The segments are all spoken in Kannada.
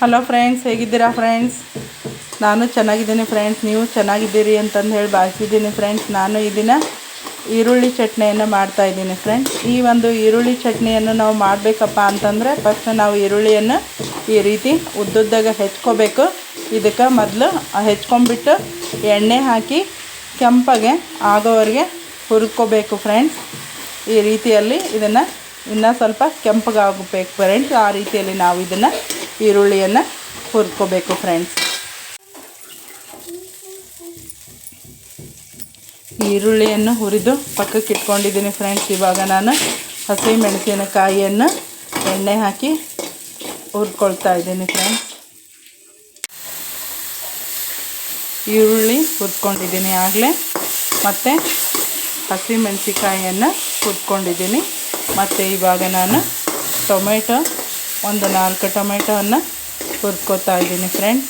ಹಲೋ ಫ್ರೆಂಡ್ಸ್ ಹೇಗಿದ್ದೀರಾ ಫ್ರೆಂಡ್ಸ್ ನಾನು ಚೆನ್ನಾಗಿದ್ದೀನಿ ಫ್ರೆಂಡ್ಸ್ ನೀವು ಚೆನ್ನಾಗಿದ್ದೀರಿ ಅಂತಂದು ಹೇಳಿ ಭಾವಿಸಿದ್ದೀನಿ ಫ್ರೆಂಡ್ಸ್ ನಾನು ಈ ದಿನ ಈರುಳ್ಳಿ ಚಟ್ನಿಯನ್ನು ಮಾಡ್ತಾ ಇದ್ದೀನಿ ಫ್ರೆಂಡ್ಸ್ ಈ ಒಂದು ಈರುಳ್ಳಿ ಚಟ್ನಿಯನ್ನು ನಾವು ಮಾಡಬೇಕಪ್ಪ ಅಂತಂದರೆ ಫಸ್ಟ್ ನಾವು ಈರುಳ್ಳಿಯನ್ನು ಈ ರೀತಿ ಉದ್ದುದ್ದಾಗ ಹೆಚ್ಕೋಬೇಕು. ಇದಕ್ಕೆ ಮೊದಲು ಹೆಚ್ಕೊಂಬಿಟ್ಟು ಎಣ್ಣೆ ಹಾಕಿ ಕೆಂಪಗೆ ಆಗೋವರೆಗೆ ಹುರ್ಕೋಬೇಕು ಫ್ರೆಂಡ್ಸ್ ಈ ರೀತಿಯಲ್ಲಿ ಇದನ್ನು ಇನ್ನೂ ಸ್ವಲ್ಪ ಕೆಂಪಗಾಗಬೇಕು ಫ್ರೆಂಡ್ಸ್ ಆ ರೀತಿಯಲ್ಲಿ ನಾವು ಇದನ್ನು ಈರುಳ್ಳಿಯನ್ನು ಹುರ್ಕೋಬೇಕು ಫ್ರೆಂಡ್ಸ್ ಈರುಳ್ಳಿಯನ್ನು ಹುರಿದು ಪಕ್ಕಕ್ಕೆ ಇಟ್ಕೊಂಡಿದ್ದೀನಿ ಫ್ರೆಂಡ್ಸ್ ಇವಾಗ ನಾನು ಹಸಿ ಮೆಣಸಿನಕಾಯಿಯನ್ನು ಎಣ್ಣೆ ಹಾಕಿ ಹುರ್ಕೊಳ್ತಾ ಇದ್ದೀನಿ ಫ್ರೆಂಡ್ಸ್ ಈರುಳ್ಳಿ ಹುರ್ಕೊಂಡಿದ್ದೀನಿ ಆಗಲೇ. ಮತ್ತು ಹಸಿ ಮೆಣಸಿಕಾಯಿಯನ್ನು ಹುರ್ಕೊಂಡಿದ್ದೀನಿ. ಮತ್ತು ಇವಾಗ ನಾನು ಟೊಮೆಟೊ, ಒಂದು ನಾಲ್ಕು ಟೊಮೆಟೊವನ್ನು ಹುರ್ಕೋತಾ ಇದ್ದೀನಿ ಫ್ರೆಂಡ್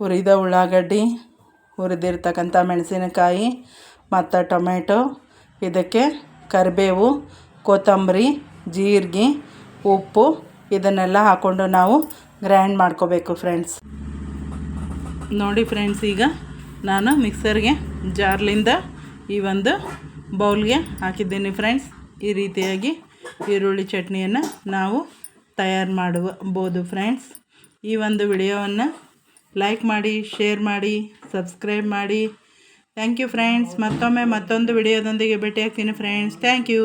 ಹುರಿದ ಉಳ್ಳಾಗಡ್ಡಿ, ಹುರಿದಿರ್ತಕ್ಕಂಥ ಮೆಣಸಿನಕಾಯಿ, ಮತ್ತು ಟೊಮೆಟೊ, ಇದಕ್ಕೆ ಕರಿಬೇವು, ಕೊತ್ತಂಬರಿ, ಜೀರಿಗೆ ಉಪ್ಪು ಇದನ್ನೆಲ್ಲ ಹಾಕ್ಕೊಂಡು ನಾವು ಗ್ರೈಂಡ್ ಮಾಡ್ಕೋಬೇಕು ಫ್ರೆಂಡ್ಸ್. ನೋಡಿ ಫ್ರೆಂಡ್ಸ್, ಈಗ ನಾನು ಮಿಕ್ಸರ್ಗೆ ಜಾರ್ಲಿಂದ ಈ ಒಂದು ಬೌಲ್ಗೆ ಹಾಕಿದ್ದೀನಿ ಫ್ರೆಂಡ್ಸ್. ಈ ರೀತಿಯಾಗಿ ಈರುಳ್ಳಿ ಚಟ್ನಿಯನ್ನು ನಾವು ತಯಾರು ಮಾಡಬಹುದು ಫ್ರೆಂಡ್ಸ್. ಈ ಒಂದು ವಿಡಿಯೋವನ್ನು ಲೈಕ್ ಮಾಡಿ, ಶೇರ್ ಮಾಡಿ, ಸಬ್ಸ್ಕ್ರೈಬ್ ಮಾಡಿ. Thank you friends. ಮತ್ತೊಮ್ಮೆ ಮತ್ತೊಂದು ವಿಡಿಯೋದೊಂದಿಗೆ ಭೇಟಿಯಾಗ್ತೀನಿ ಫ್ರೆಂಡ್ಸ್. Thank you.